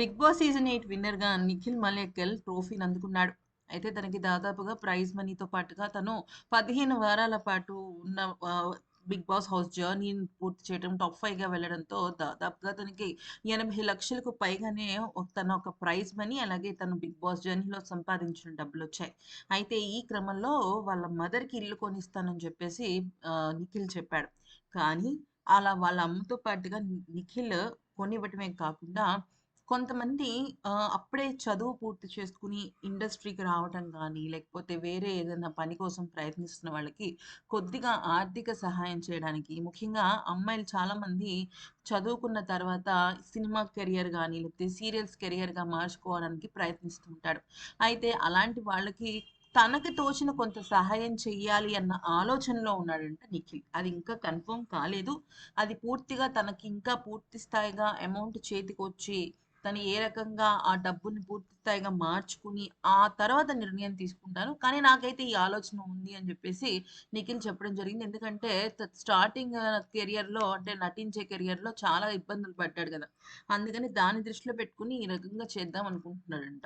Big boss season eight విన్నర్‌గా నిఖిల్ మలేకల్ ట్రోఫీని అందుకున్నాడు. అయితే తనకి దాదాపుగా ప్రైజ్ మనీతో పాటుగా తను 15 వారాల పాటు ఉన్న బిగ్ బాస్ హౌస్ జర్నీని పూర్తి చేయడం టాప్ ఫైవ్గా వెళ్ళడంతో దాదాపుగా తనకి 80,00,000కు పైగానే తన ఒక ప్రైజ్ మనీ అలాగే తను బిగ్ బాస్ జర్నీలో సంపాదించిన డబ్బులు వచ్చాయి అయితే ఈ క్రమంలో వాళ్ళ మదర్‌కి ఇల్లు కొనిస్తానని చెప్పేసి నిఖిల్ చెప్పాడు. కానీ అలా వాళ్ళ అమ్మతో పాటుగా నిఖిల్ కొనివ్వటమే కాకుండా కొంతమంది ఆహ్, అప్పుడే చదువు పూర్తి చేసుకుని ఇండస్ట్రీకి రావటం గానీ, లేకపోతే వేరే ఏదైనా పని కోసం ప్రయత్నిస్తున్న వాళ్ళకి కొద్దిగా ఆర్థిక సహాయం చేయడానికి, ముఖ్యంగా అమ్మాయిలు చాలామంది చదువుకున్న తర్వాత సినిమా కెరియర్ గానీ, లేకపోతే సీరియల్స్ కెరియర్‌గా మార్చుకోవడానికి ప్రయత్నిస్తూ ఉంటాడు. అయితే అలాంటి వాళ్ళకి తనకి తోచిన కొంత సహాయం చెయ్యాలి అన్న ఆలోచనలో ఉన్నాడంట నిఖిల్. అది ఇంకా కన్ఫర్మ్ కాలేదు. అది పూర్తిగా తనకి ఇంకా పూర్తి స్థాయిగా అమౌంట్ చేతికొచ్చి తను ఏ రకంగా ఆ డబ్బుని పూర్తి స్థాయిగా మార్చుకుని, ఆ తర్వాత నిర్ణయం తీసుకుంటాను. కానీ నాకైతే ఈ ఆలోచన ఉంది అని చెప్పేసి నిఖిల్ చెప్పడం జరిగింది. ఎందుకంటే త స్టార్టింగ్ కెరియర్‌లో అంటే నటించే కెరియర్‌లో చాలా ఇబ్బందులు పడ్డాడు కదా అందుకని దాని దృష్టిలో పెట్టుకొని ఈ రకంగా చేద్దాం అనుకుంటున్నాడంట.